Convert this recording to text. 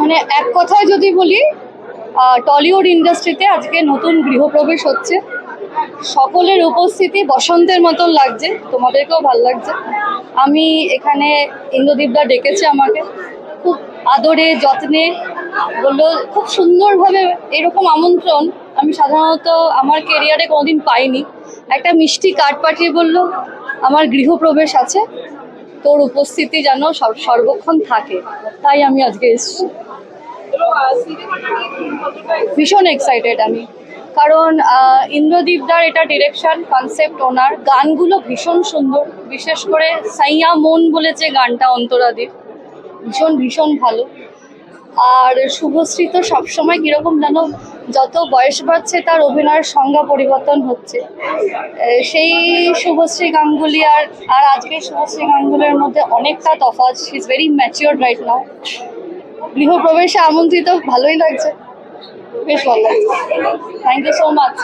মানে এক কথায় যদি বলি টলিউড ইন্ডাস্ট্রিতে আজকে নতুন গৃহপ্রবেশ হচ্ছে। সকলের উপস্থিতি বসন্তের মতন লাগছে, তোমাদেরকেও ভালো লাগছে। আমি এখানে ইন্দ্রদীপদা ডেকেছে আমাকে। খুব আদরে, যত্নে, বলল খুব সুন্দরভাবে এরকম আমন্ত্রণ আমি সাধারণত আমার কেরিয়ারে কোনোদিন পাইনি। একটা মিষ্টি কার্ড পাঠিয়ে বলল, আমার গৃহপ্রবেশ আছে, তোর উপস্থিতি যেন সর্বক্ষণ থাকে। তাই আমি আজকে এসেছি। ভীষণ এক্সাইটেড আমি। কারণ ইন্দ্রদীপদার এটা ডিরেকশন কনসেপ্ট ওনার। গানগুলো ভীষণ সুন্দর। বিশেষ করে সাইয়া মন বলে যে গানটা অন্তরাদির, ভীষণ ভীষণ ভালো। আর শুভশ্রী তো সবসময় কীরকম জানো যত বয়স বাড়ছে তার অভিনয়ের সংজ্ঞা পরিবর্তন হচ্ছে। সেই শুভশ্রী গাঙ্গুলি আর আর আজকের শুভশ্রী গাঙ্গুলির মধ্যে অনেকটা তফাৎ। She is very mature right now গৃহপ্রবেশে আমন্ত্রিত ভালোই লাগছে। বেশ ভালো লাগছে। Thank you so much